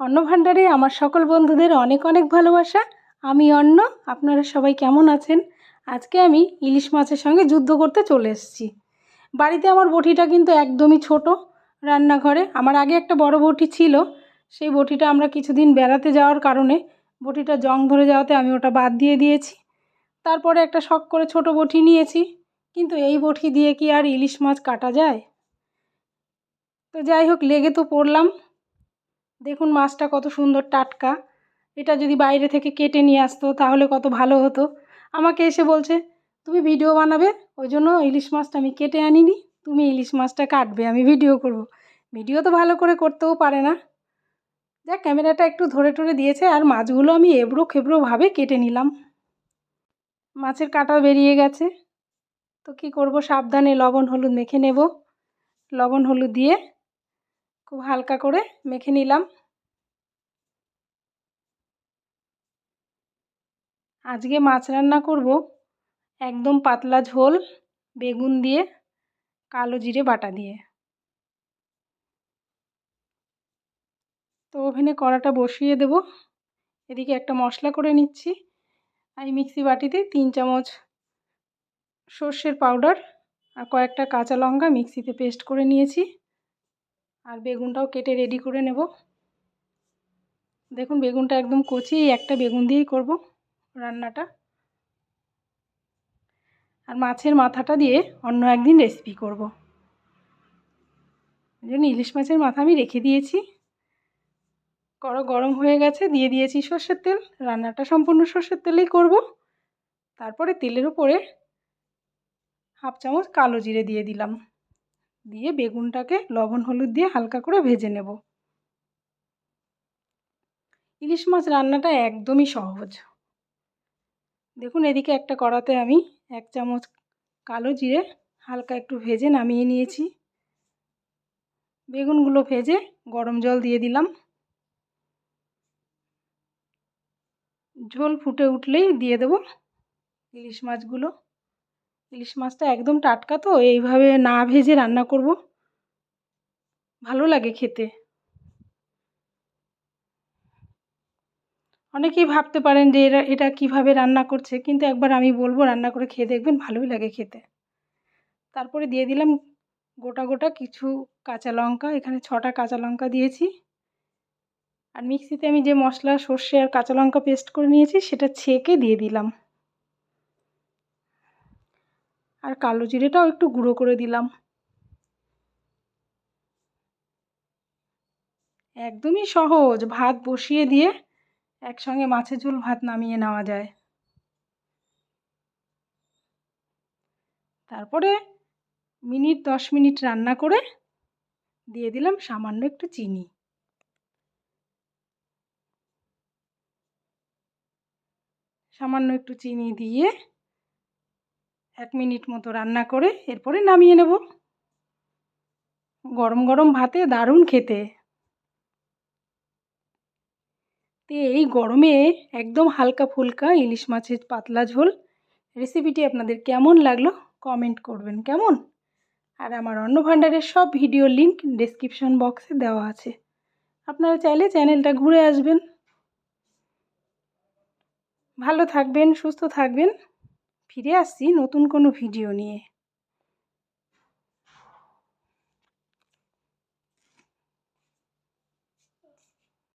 অন্ন ভাণ্ডারে আমার সকল বন্ধুদের অনেক অনেক ভালোবাসা। আমি অন্ন, আপনারা সবাই কেমন আছেন? আজকে আমি ইলিশ মাছের সঙ্গে যুদ্ধ করতে চলে এসেছি। বাড়িতে আমার বটিটা কিন্তু একদমই ছোট রান্নাঘরে। আমার আগে একটা বড় বটি ছিল, সেই বটিটা আমরা কিছুদিন বেড়াতে যাওয়ার কারণে বটিটা জং ধরে যাওয়াতে আমি ওটা বাদ দিয়ে দিয়েছি। তারপরে একটা শখ করে ছোট বটি নিয়েছি, কিন্তু এই বটি দিয়ে কি আর ইলিশ মাছ কাটা যায়? তো যাই হোক, লেগে তো পড়লাম। দেখুন মাছটা কত সুন্দর টাটকা। এটা যদি বাইরে থেকে কেটে নিয়ে আসতো তাহলে কত ভালো হতো। আমাকে এসে বলছে, তুমি ভিডিও বানাবে? ওই জন্য ইলিশ মাছটা আমি কেটে আনিনি। তুমি ইলিশ মাছটা কাটবে, আমি ভিডিও করব। ভিডিও তো ভালো করে করতেও পারে না। যাক ক্যামেরাটা একটু ধরে টরে দিয়েছে আর মাছগুলো আমি এবড়ো খেবড়োভাবে কেটে নিলাম। মাছের কাটা বেরিয়ে গেছে। তো কী করব? সাবধানে লবণ, হলুদ মেখে নেব। লবণ, হলুদ দিয়ে খুব হালকা করে মেখে নিলাম। আজকে মাছ রান্না করব একদম পাতলা ঝোল, বেগুন দিয়ে, কালো জিরে বাটা দিয়ে। তো ওভেনে কড়াটা বসিয়ে দেব। এদিকে একটা মশলা করে নিচ্ছি। আমি মিক্সি বাটিতে তিন চামচ সর্ষের পাউডার আর কয়েকটা কাঁচা লঙ্কা মিক্সিতে পেস্ট করে নিয়েছি। আর বেগুনটাও কেটে রেডি করে নেব। দেখুন, বেগুনটা একদম কচি একটা বেগুন দিয়েই করব রান্নাটা। আর মাছের মাথাটা দিয়ে অন্য একদিন রেসিপি করব। জন্য ইলিশ মাছের মাথা আমি রেখে দিয়েছি। কড়া গরম হয়ে গেছে, দিয়ে দিয়েছি সর্ষের তেল। রান্নাটা সম্পূর্ণ সর্ষের তেলেই করব। তারপরে তেলের উপরে হাফ চামচ কালো জিরে দিয়ে দিলাম। দিয়ে বেগুনটাকে লবণ, হলুদ দিয়ে হালকা করে ভেজে নেব। ইলিশ মাছ রান্নাটা একদমই সহজ। দেখুন, এদিকে একটা কড়াতে আমি এক চামচ কালো জিরে হালকা একটু ভেজে নামিয়ে নিয়েছি। বেগুনগুলো ভেজে গরম জল দিয়ে দিলাম। ঝোল ফুটে উঠলেই দিয়ে দেব ইলিশ মাছগুলো। ইলিশ মাছটা একদম টাটকা তো, এইভাবে না ভেজে রান্না করব। ভালো লাগে খেতে। অনেকেই ভাবতে পারেন যে এরা, এটা কীভাবে রান্না করছে, কিন্তু একবার আমি বলব, রান্না করে খেয়ে দেখবেন ভালোই লাগে খেতে। তারপরে দিয়ে দিলাম গোটা গোটা কিছু কাঁচা লঙ্কা, এখানে ছটা কাঁচা লঙ্কা দিয়েছি। আর মিক্সিতে আমি যে মশলা, সর্ষে আর কাঁচা লঙ্কা পেস্ট করে নিয়েছি, সেটা ছেঁকে দিয়ে দিলাম। আর কালো জিরেটাও একটু গুঁড়ো করে দিলাম। একদমই সহজ, ভাত বসিয়ে দিয়ে একসঙ্গে মাছের ঝোল ভাত নামিয়ে নেওয়া যায়। তারপরে মিনিট, দশ মিনিট রান্না করে দিয়ে দিলাম সামান্য একটু চিনি। সামান্য একটু চিনি দিয়ে এক মিনিট মতো রান্না করে এরপরে নামিয়ে নেব। গরম গরম ভাতে দারুণ খেতে। তো এই গরমে একদম হালকা ফুলকা ইলিশ মাছের পাতলা ঝোল। রেসিপিটি আপনাদের কেমন লাগল কমেন্ট করবেন, কেমন? আর আমার অন্ন ভাণ্ডারের সব ভিডিও লিঙ্ক ডেসক্রিপশন বক্সে দেওয়া আছে। আপনারা চাইলে চ্যানেলটা ঘুরে আসবেন। ভালো থাকবেন, সুস্থ থাকবেন। ফিরে আসছি নতুন কোনো ভিডিও নিয়ে।